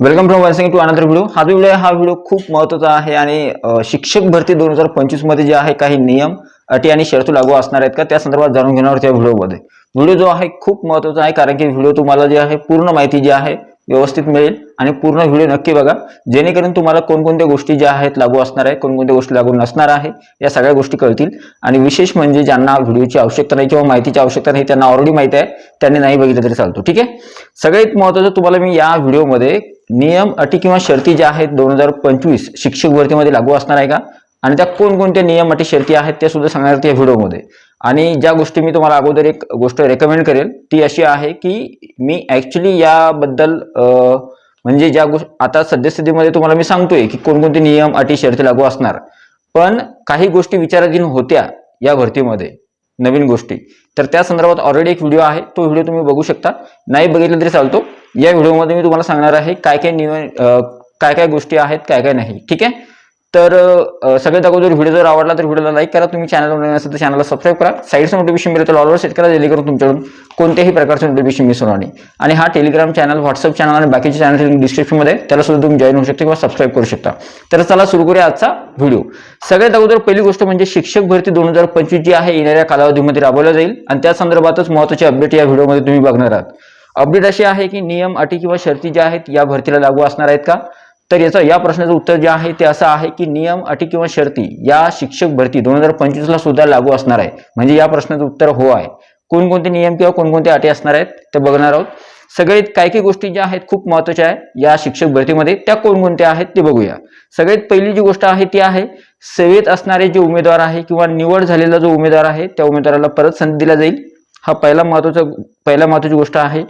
Welcome from वनसिंग to another video हा video हा व्हिडिओ खूप महत्त्वाचा आहे आणि शिक्षक भरती दोन हजार पंचवीसमध्ये जे आहे काही नियम अटी आणि शर्त लागू असणार आहेत का? त्या संदर्भात जाणून घेणार त्या व्हिडिओमध्ये व्हिडिओ जो आहे खूप महत्त्वाचा आहे कारण की व्हिडिओ तुम्हाला जे आहे पूर्ण माहिती जी आहे व्यवस्थित मिळेल आणि पूर्ण व्हिडिओ नक्की बघा. जेणेकरून तुम्हाला कोणकोणत्या गोष्टी ज्या आहेत लागू असणार आहे कोणकोणत्या गोष्टी लागू नसणार आहे या सगळ्या गोष्टी कळतील. आणि विशेष म्हणजे ज्यांना व्हिडिओची आवश्यकता नाही किंवा माहितीची आवश्यकता नाही त्यांना ऑलरेडी माहिती आहे त्यांनी नाही बघितलं तरी चालतो ठीक आहे? सगळ्यात महत्वाचं तुम्हाला मी या व्हिडिओमध्ये नियम अटी किंवा शर्ती ज्या आहेत दोन हजार पंचवीस शिक्षक भरतीमध्ये लागू असणार आहे का? आणि त्या कोणकोणत्या नियम अटी शर्ती आहेत ते सुद्धा सांगणार या व्हिडिओमध्ये. आणि ज्या गोष्टी मी तुम्हाला अगोदर एक गोष्ट रेकमेंड करेल ती अशी आहे की मी ॲक्च्युली याबद्दल म्हणजे ज्या गोष्ट आता सद्यस्थितीमध्ये तुम्हाला मी सांगतोय की कोणकोणते नियम अटी शर्ती लागू असणार. पण काही गोष्टी विचाराधीन होत्या या भरतीमध्ये नवीन गोष्टी. तर त्या संदर्भात ऑलरेडी एक व्हिडिओ आहे तो व्हिडिओ तुम्ही बघू शकता. नाही बघितलं तरी चालतो. या व्हिडिओमध्ये मी तुम्हाला सांगणार आहे काय काय नियम काय काय गोष्टी आहेत काय काय नाही. ठीक आहे? तर सगळे सगळ्यात अगोदर व्हिडिओ जर आवडला तर व्हिडिओला लाईक करा. तुम्ही चॅनल असेल तर चॅनलला सबस्क्राईब करा. साईडचं नोटिफिकेशन मिळेल तर ऑलवर सेट करा जेणेकरून तुमच्याकडून कोणत्याही प्रकारचं नोटिफिकेशन मिस होणार नाही. आणि हा टेलिग्राम चॅनल व्हॉट्सअप चॅनल आणि बाकीचे चॅनल डिस्क्रिप्शनमध्ये त्याला सुद्धा तुम्ही जॉईन होऊ शकता किंवा सबस्क्राईब करू शकता. तर चला सुरू करूया आजचा व्हिडिओ सगळ्यात अगोदर पहिली गोष्ट म्हणजे शिक्षक भरती दोन हजार पंचवीस जी आहे येणाऱ्या कालावधीमध्ये राबवल्या जाईल. आणि त्या संदर्भातच महत्त्वाची अपडेट या व्हिडिओमध्ये तुम्ही बघणार आहात. अपडेट अशी आहे की नियम अटी किंवा शर्ती ज्या आहेत या भरतीला लागू असणार आहेत का? तर याचं या प्रश्नाचं उत्तर जे आहे ते असं आहे की नियम अटी किंवा शर्ती या शिक्षक भरती दोन हजार पंचवीसला सुद्धा लागू असणार आहे. म्हणजे या प्रश्नाचं उत्तर हो आहे. कोणकोणते नियम किंवा कोणकोणत्या अटी असणार आहेत ते बघणार आहोत. सगळ्यात काही काही गोष्टी ज्या आहेत खूप महत्त्वाच्या आहे या शिक्षक भरतीमध्ये त्या कोणकोणत्या आहेत ते बघूया. सगळ्यात पहिली जी गोष्ट आहे ती आहे सेवेत असणारे जे उमेदवार आहे किंवा निवड झालेला जो उमेदवार आहे त्या उमेदवाराला परत संधी दिला जाईल. हा पहिला महत्त्वाचा पहिला महत्वाची गोष्ट आहे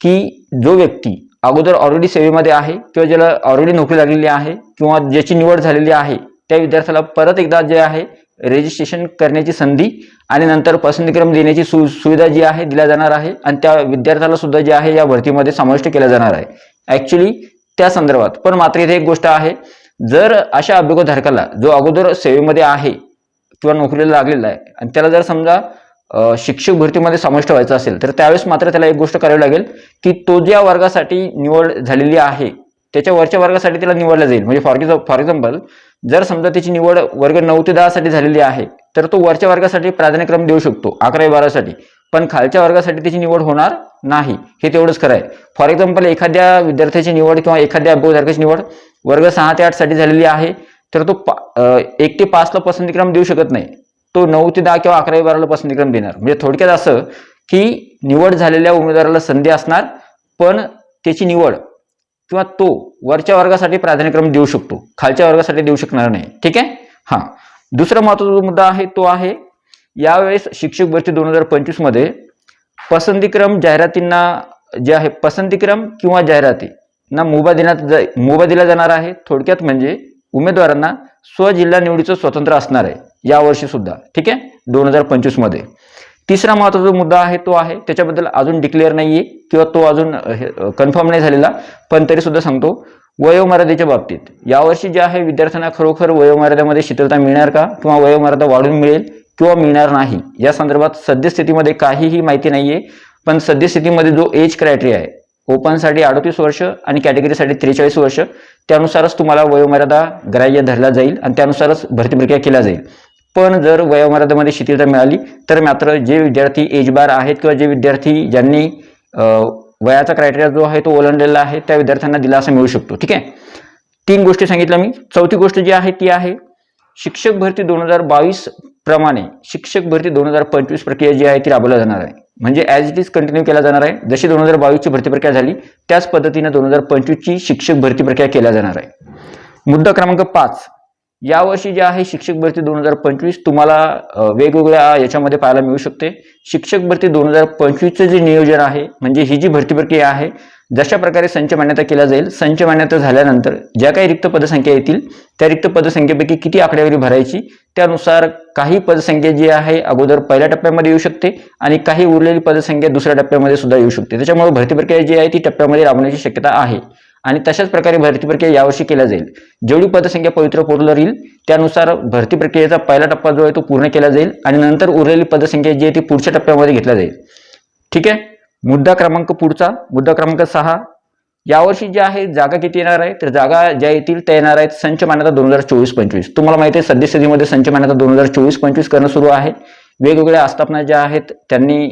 की जो व्यक्ती अगोदर ऑलरेडी सेवेमध्ये आहे किंवा ज्याला ऑलरेडी नोकरी लागलेली आहे किंवा ज्याची निवड झालेली आहे त्या विद्यार्थ्याला परत एकदा जे आहे रजिस्ट्रेशन करण्याची संधी आणि नंतर पसंतीक्रम देण्याची सु सुविधा जी आहे दिल्या जाणार आहे आणि त्या विद्यार्थ्याला सुद्धा जे आहे या भरतीमध्ये समाविष्ट केल्या जाणार आहे. ऍक्च्युली त्या संदर्भात पण मात्र इथे एक गोष्ट आहे जर अशा अभियोगधारकाला जो अगोदर सेवेमध्ये आहे किंवा नोकरीला लागलेला आहे आणि त्याला जर समजा शिक्षक भरतीमध्ये समाविष्ट व्हायचं असेल तर त्यावेळेस मात्र त्याला एक गोष्ट करावी लागेल की तो ज्या वर्गासाठी निवड झालेली आहे त्याच्या वरच्या वर्गासाठी त्याला निवडला जाईल. म्हणजे फॉर फॉर एक्झाम्पल जर समजा त्याची निवड वर्ग नऊ ते दहासाठी झालेली आहे तर तो वरच्या वर्गासाठी प्राधान्यक्रम देऊ शकतो अकरावी बारासाठी पण खालच्या वर्गासाठी त्याची निवड होणार नाही हे तेवढंच खरं आहे. फॉर एक्झाम्पल एखाद्या विद्यार्थ्याची निवड किंवा एखाद्या अभ्यासधारकाची निवड वर्ग सहा ते आठसाठी झालेली आहे तर तो पा- एक ते पाचला पसंतीक्रम देऊ शकत नाही. तो नऊ ते दहा किंवा अकरावी बाराला निक्रम देणार म्हणजे थोडक्यात असं की निवड झालेल्या उमेदवाराला संधी असणार पण त्याची निवड किंवा तो वरच्या वर्गासाठी प्राधान्यक्रम देऊ शकतो. खालच्या वर्गासाठी देऊ शकणार नाही. ठीक आहे? हा. दुसरा महत्त्वाचा मुद्दा आहे तो आहे यावेळेस शिक्षक भरती दोन हजार पंचवीसमध्ये पसंतीक्रम जाहिरातींना जे आहे पसंतीक्रम किंवा जाहिरातींना मुभा देण्यात जा- मुभा दिला जाणार आहे. थोडक्यात म्हणजे उमेदवारांना स्वजिल्हा निवडीचं स्वतंत्र असणार आहे. यावर्षी सुद्धा ठीक आहे? दोन हजार पंचवीसमध्ये. तिसरा महत्त्वाचा मुद्दा आहे तो आहे त्याच्याबद्दल अजून डिक्लेअर नाहीये किंवा तो अजून कन्फर्म नाही झालेला पण तरी सुद्धा सांगतो वयोमर्यादेच्या बाबतीत. यावर्षी जे आहे विद्यार्थ्यांना खरोखर वयोमर्यादेमध्ये शिथिलता मिळणार का? किंवा वयोमर्यादा वाढून मिळेल किंवा मिळणार नाही? या संदर्भात सद्यस्थितीमध्ये काहीही माहिती नाहीये पण सद्यस्थितीमध्ये जो एज क्रायटेरिया आहे ओपनसाठी अडतीस वर्ष आणि कॅटेगरीसाठी त्रेचाळीस वर्ष त्यानुसारच तुम्हाला वयोमर्यादा ग्राह्य धरला जाईल आणि त्यानुसारच भरती प्रक्रिया केल्या जाईल. पण जर वयोमर्यादेमध्ये शिथिलता मिळाली तर मात्र जे विद्यार्थी एज बार आहेत किंवा जे विद्यार्थी ज्यांनी वयाचा क्रायटेरिया जो आहे तो ओलांडलेला आहे त्या विद्यार्थ्यांना दिलासा मिळू शकतो. ठीक आहे? तीन गोष्टी सांगितल्या मी. चौथी गोष्ट जी आहे ती आहे शिक्षक भरती दोन हजार बावीस प्रमाणे शिक्षक भरती दोन हजार पंचवीस प्रक्रिया जी आहे ती राबवल्या जाणार आहे. म्हणजे ॲज इट इज कंटिन्यू केला जाणार आहे. जशी दोन हजार बावीसची भरती प्रक्रिया झाली त्याच पद्धतीने दोन हजार पंचवीसची शिक्षक भरती प्रक्रिया केल्या जाणार आहे. मुद्दा क्रमांक पाच. यावर्षी जे आहे शिक्षक भरती दोन हजार पंचवीस तुम्हाला वेगवेगळ्या याच्यामध्ये पाहायला मिळू शकते. शिक्षक भरती दोन हजार पंचवीसचं जे नियोजन आहे म्हणजे ही जी भरती प्रक्रिया आहे जशा प्रकारे संच मान्यता केला जाईल संच मान्यता झाल्यानंतर ज्या काही रिक्त पदसंख्या येतील त्या रिक्त पदसंख्येपैकी किती आकडेवारी भरायची त्यानुसार काही पदसंख्या जी आहे अगोदर पहिल्या टप्प्यामध्ये येऊ शकते आणि काही उरलेली पदसंख्या दुसऱ्या टप्प्यामध्ये सुद्धा येऊ शकते. त्याच्यामुळे भरती प्रक्रिया जी आहे ती टप्प्यामध्ये राबवण्याची शक्यता आहे. आणि तशाच प्रकारे भरती प्रक्रिया यावर्षी केल्या जाईल. जेवढी पदसंख्या पवित्र पोर्टलवर येईल त्यानुसार भरती प्रक्रियेचा पहिला टप्पा जो आहे तो पूर्ण केला जाईल आणि नंतर उरलेली पदसंख्या जी आहे ती पुढच्या टप्प्यामध्ये घेतल्या जाईल. ठीक आहे? मुद्दा क्रमांक पुढचा मुद्दा क्रमांक सहा. यावर्षी जे आहे जागा किती येणार आहे? तर जागा ज्या येतील त्या येणार आहेत संच मान्यता दोन हजार चोवीस पंचवीस. तुम्हाला माहिती आहे सद्यस्थितीमध्ये संच मान्यता दोन हजार चोवीस पंचवीस करणं सुरू आहे. वेगवेगळ्या आस्थापना ज्या आहेत त्यांनी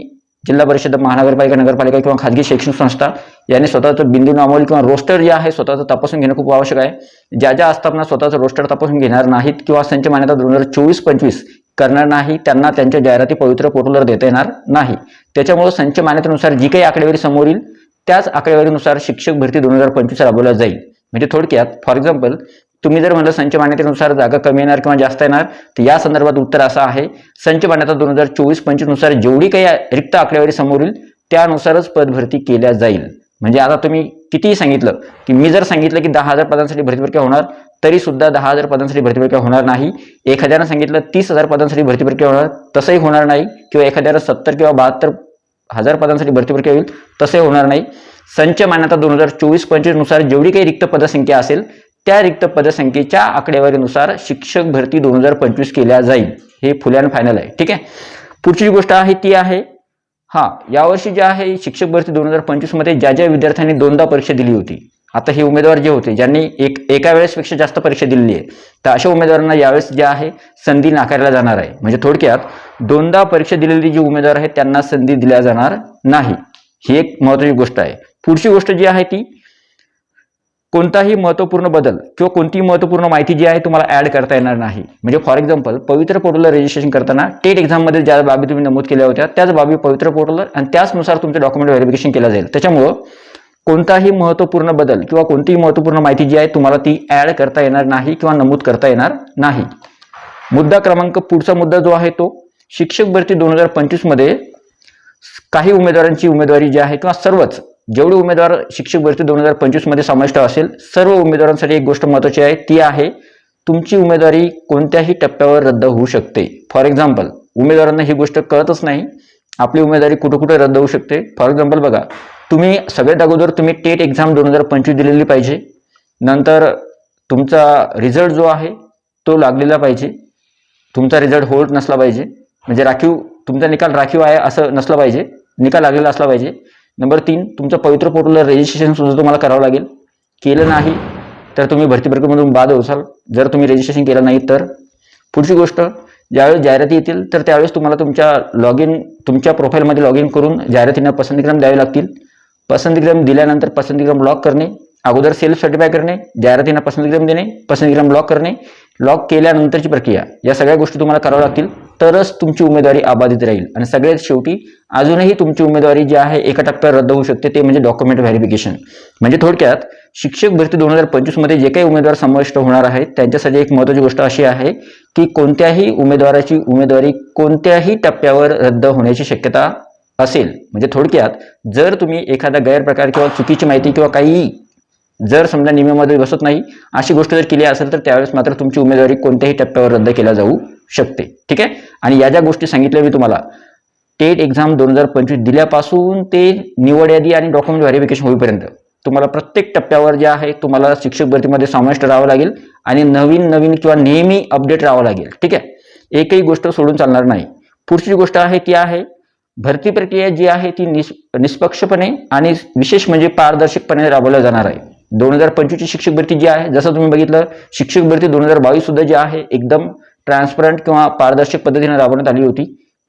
जिल्हा परिषद महानगरपालिका नगरपालिका किंवा खाजगी शैक्षणिक संस्था यांनी स्वतःचं बिंदू नामोल किंवा रोस्टर जे आहे स्वतःचं तपासून घेणं खूप आवश्यक आहे. ज्या ज्या आस्थापना स्वतःचं रोस्टर तपासून घेणार नाहीत किंवा संच मान्यता दोन हजार चोवीस पंचवीस करणार नाही त्यांना त्यांच्या जाहिराती पवित्र पोर्टलवर देता येणार नाही. त्याच्यामुळे संच मान्यतेनुसार जी काही आकडेवारी समोर येईल त्याच आकडेवारीनुसार शिक्षक भरती दोन हजार पंचवीस राबवल्या जाईल. म्हणजे थोडक्यात फॉर एक्झाम्पल तुम्ही जर म्हणलं संच मान्यतेनुसार जागा कमी येणार किंवा जास्त येणार तर या संदर्भात उत्तर असं आहे संच मान्यता दोन हजार चोवीस पंचवीसनुसार जेवढी काही रिक्त आकडेवारी समोर येईल त्यानुसारच पदभरती केल्या जाईल. म्हणजे आता तुम्ही कितीही सांगितलं की मी जर सांगितलं की दहा हजार पदांसाठी भरती प्रक्रिया होणार तरी सुद्धा दहा हजार पदांसाठी भरती प्रक्रिया होणार नाही. एखाद्यानं सांगितलं तीस हजार पदांसाठी भरती प्रक्रिया होणार तसंही होणार नाही. किंवा एखाद्याला सत्तर किंवा बहात्तर हजार पदांसाठी भरती प्रक्रिया होईल तसंही होणार नाही. संच मान्यता दोन हजार चोवीस पंचवीसनुसार जेवढी काही रिक्त पदसंख्या असेल त्या रिक्त पदसंख्येच्या आकडेवारीनुसार शिक्षक भरती दोन हजार पंचवीस केल्या जाईल. हे फुल अँड फायनल आहे. ठीक आहे? पुढची गोष्ट आहे ती आहे हा यावर्षी जे आहे शिक्षक भरती दोन हजार पंचवीसमध्ये ज्या ज्या विद्यार्थ्यांनी दोनदा परीक्षा दिली होती आता हे उमेदवार जे होते ज्यांनी एक एका वेळेसपेक्षा जास्त परीक्षा दिलेली आहे तर अशा उमेदवारांना यावेळेस जे आहे संधी नाकारल्या जाणार आहे. म्हणजे थोडक्यात दोनदा परीक्षा दिलेली जी उमेदवार आहेत त्यांना संधी दिल्या जाणार नाही. ही एक महत्वाची गोष्ट आहे. पुढची गोष्ट जी आहे ती कोणताही महत्त्वपूर्ण बदल किंवा कोणतीही महत्त्वपूर्ण माहिती जी आहे तुम्हाला ऍड करता येणार नाही. म्हणजे फॉर एक्झाम्पल पवित्र पोर्टलला रजिस्ट्रेशन करताना टेट एक्झाममध्ये ज्या बाबी तुम्ही नमूद केल्या होत्या त्याच बाबी पवित्र पोर्टलवर आणि त्याचनुसार तुमचे डॉक्युमेंट व्हेरिफिकेशन केलं जाईल. त्याच्यामुळं कोणताही महत्त्वपूर्ण बदल किंवा कोणतीही महत्त्वपूर्ण माहिती जी आहे तुम्हाला ती ऍड करता येणार नाही किंवा नमूद करता येणार नाही. मुद्दा क्रमांक पुढचा मुद्दा जो आहे तो शिक्षक भरती दोन हजार पंचवीसमध्ये काही उमेदवारांची उमेदवारी जी आहे किंवा सर्वच जेवढे उमेदवार शिक्षक भरती दोन हजार पंचवीसमध्ये समाविष्ट असेल सर्व उमेदवारांसाठी एक गोष्ट महत्वाची आहे ती आहे तुमची उमेदवारी कोणत्याही टप्प्यावर रद्द होऊ शकते. फॉर एक्झाम्पल उमेदवारांना ही गोष्ट कळतच नाही आपली उमेदवारी कुठं कुठं रद्द होऊ शकते. फॉर एक्झाम्पल बघा तुम्ही सगळ्यात अगोदर तुम्ही टेट एक्झाम दोन हजार पंचवीस दिलेली पाहिजे नंतर तुमचा रिझल्ट जो आहे तो लागलेला पाहिजे तुमचा रिझल्ट होल्ड नसला पाहिजे म्हणजे राखीव तुमचा निकाल राखीव आहे असं नसलं पाहिजे निकाल लागलेला असला पाहिजे नंबर तीन तुमचं पवित्र पोर्टलला रजिस्ट्रेशन सुद्धा तुम्हाला करावं लागेल. केलं नाही तर तुम्ही भरती प्रक्रियेमधून बाद होसाल. जर तुम्ही रजिस्ट्रेशन केलं नाही तर. पुढची गोष्ट ज्यावेळेस जाहिराती येतील तर त्यावेळेस तुम्हाला तुमच्या लॉग इन तुमच्या प्रोफाईलमध्ये लॉग इन करून जाहिरातींना पसंतीक्रम द्यावे लागतील. पसंतीक्रम दिल्यानंतर पसंतीक्रम लॉक करणे अगोदर सेल्फ सर्टिफाय करणे जाहिरातींना पसंतीक्रम देणे पसंतीक्रम लॉक करणे लॉक केल्यानंतरची प्रक्रिया. या सगळ्या गोष्टी तुम्हाला कराव्या लागतील. तरच तुमची उमेदवारी अबाधित राहील. आणि सगळ्यात शेवटी अजूनही तुमची उमेदवारी जी आहे एका टप्प्यावर रद्द होऊ शकते. ते म्हणजे डॉक्युमेंट व्हेरिफिकेशन म्हणजे थोडक्यात शिक्षक भरती दोन हजार पंचवीसमध्ये जे काही उमेदवार समाविष्ट होणार आहेत त्यांच्यासाठी एक महत्वाची गोष्ट अशी आहे की कोणत्याही उमेदवाराची उमेदवारी कोणत्याही टप्प्यावर रद्द होण्याची शक्यता असेल. म्हणजे थोडक्यात जर तुम्ही एखादा गैरप्रकार किंवा चुकीची माहिती किंवा काही जर समजा नियमामध्ये बसत नाही अशी गोष्ट जर केली असेल तर त्यावेळेस मात्र तुमची उमेदवारी कोणत्याही टप्प्यावर रद्द केल्या जाऊ शकते. ठीक आहे? आणि या ज्या गोष्टी सांगितल्या मी तुम्हाला टेट एक्झाम दोन हजार पंचवीस दिल्यापासून ते निवड यादी आणि डॉक्युमेंट व्हेरिफिकेशन होईपर्यंत तुम्हाला प्रत्येक टप्प्यावर जे आहे तुम्हाला शिक्षक भरतीमध्ये समाविष्ट राहावं लागेल आणि नवीन नवीन किंवा नेहमी अपडेट राहावं लागेल. ठीक आहे? एकही गोष्ट सोडून चालणार नाही. पुढची गोष्ट आहे ती आहे भरती प्रक्रिया जी आहे ती निस निष्पक्षपणे आणि विशेष म्हणजे पारदर्शकपणे राबवल्या जाणार आहे. दोन हजार पंचवीसची शिक्षक भरती जी आहे जसं तुम्ही बघितलं शिक्षक भरती दोन हजार बावीस सुद्धा जी आहे एकदम ट्रान्सपरंट किंवा पारदर्शक पद्धतीने राबवण्यात आली होती.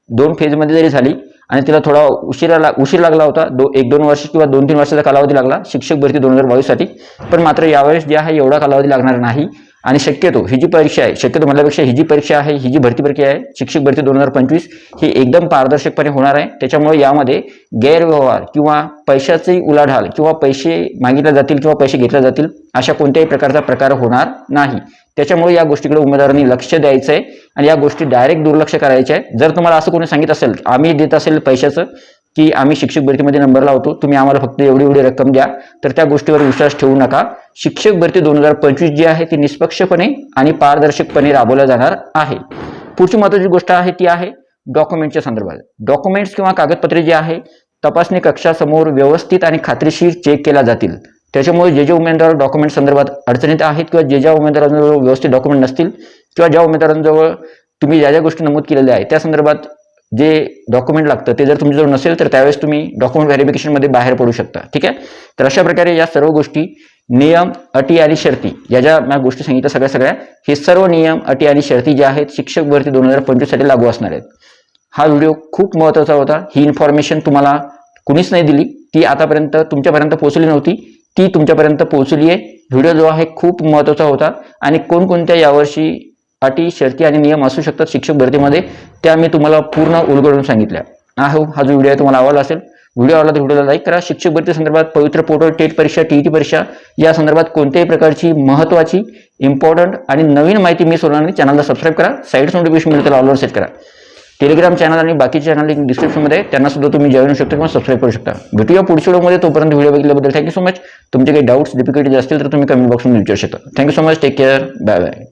दोन फेजमध्ये जरी झाली आणि तिला थोडा उशिरा ला उशीर लागला होता. दो एक दोन वर्ष किंवा दोन तीन वर्षाचा कालावधी लागला शिक्षक भरती दोन हजार बावीससाठी. पण मात्र यावेळेस जे आहे एवढा कालावधी लागणार नाही. आणि शक्यतो ही जी परीक्षा आहे शक्यतो म्हणल्यापेक्षा ही जी परीक्षा आहे ही जी भरती प्रक्रिया आहे शिक्षक भरती दोन हजार पंचवीस ही एकदम पारदर्शकपणे होणार आहे. त्याच्यामुळे यामध्ये गैरव्यवहार किंवा पैशाची उलाढाल किंवा पैसे मागितले जातील किंवा पैसे घेतले जातील अशा कोणत्याही प्रकारचा प्रकार होणार नाही. त्याच्यामुळे या गोष्टीकडे उमेदवारांनी लक्ष द्यायचं आहे आणि या गोष्टी डायरेक्ट दुर्लक्ष करायच्या आहे जर तुम्हाला असं कोणी सांगित असेल आम्ही देत असेल पैशाचं की आम्ही शिक्षक भरतीमध्ये नंबर लावतो तुम्ही आम्हाला फक्त एवढी एवढी रक्कम द्या तर त्या गोष्टीवर विश्वास ठेवू नका. शिक्षक भरती दोन हजार पंचवीस जी आहे ती निष्पक्षपणे आणि पारदर्शकपणे राबवल्या जाणार आहे. पुढची महत्वाची गोष्ट आहे ती आहे डॉक्युमेंटच्या संदर्भात. डॉक्युमेंट्स किंवा कागदपत्रे जी आहे तपासणी कक्षासमोर व्यवस्थित आणि खात्रीशीर चेक केल्या जातील. त्याच्यामुळे जे जे उमेदवार डॉक्युमेंट संदर्भात अडचणीत आहेत किंवा जे ज्या उमेदवारांजवळ व्यवस्थित डॉक्युमेंट नसतील किंवा ज्या उमेदवारांजवळ तुम्ही ज्या ज्या गोष्टी नमूद केलेल्या आहेत त्या संदर्भात जे डॉक्युमेंट लागतं ते जर तुमच्याजवळ नसेल तर त्यावेळेस तुम्ही डॉक्युमेंट व्हेरिफिकेशनमध्ये बाहेर पडू शकता. ठीक आहे? तर अशा प्रकारे या सर्व गोष्टी नियम अटी आणि शर्ती. या ज्या मॅ गोष्टी सांगितल्या सगळ्या सगळ्या हे सर्व नियम अटी आणि शर्ती ज्या आहेत शिक्षक भरती दोन हजार पंचवीससाठी लागू असणार आहेत. हा व्हिडिओ खूप महत्त्वाचा होता. ही इन्फॉर्मेशन तुम्हाला कुणीच नाही दिली. ती आतापर्यंत तुमच्यापर्यंत पोहोचली नव्हती. ती तुमच्यापर्यंत पोहोचली आहे व्हिडिओ जो आहे खूप महत्त्वाचा होता. आणि कोणकोणत्या यावर्षी अटी शर्ती आणि नियम असू शकतात शिक्षक भरतीमध्ये त्या मी तुम्हाला पूर्ण उलगडून सांगितल्या. आहे हो, हा जो व्हिडिओ तुम्हाला आवडला असेल व्हिडिओ आवडला तर व्हिडिओला लाईक करा. शिक्षक भरती संदर्भात पवित्र पोर्टल टेट परीक्षा टीईटी परीक्षा या संदर्भात कोणत्याही प्रकारची महत्त्वाची इम्पॉर्टंट आणि नवीन माहिती मिस होणार नाही चॅनलला सबस्क्राईब करा. साईड नोटिफिकेशन मिळेल त्याला ऑलवर सेट करा. टेलिग्राम चॅनल आणि बाकीचे चॅनल लिंक डिस्क्रिप्शनमध्ये त्यांना सुद्धा तुम्ही जॉईन होऊ शकता किंवा सबस्क्राईब करू शकता. भेटूया पुढच्या व्हिडिओमध्ये तोपर्यंत व्हिडिओ बघितल्याबद्दल थँक्यू सो मच तुमचे काही डाऊट्स डिफिकल्टीज असतील तर तुम्ही कमेंट बॉक्समध्ये विचारू शकता. Thank you so much take care bye bye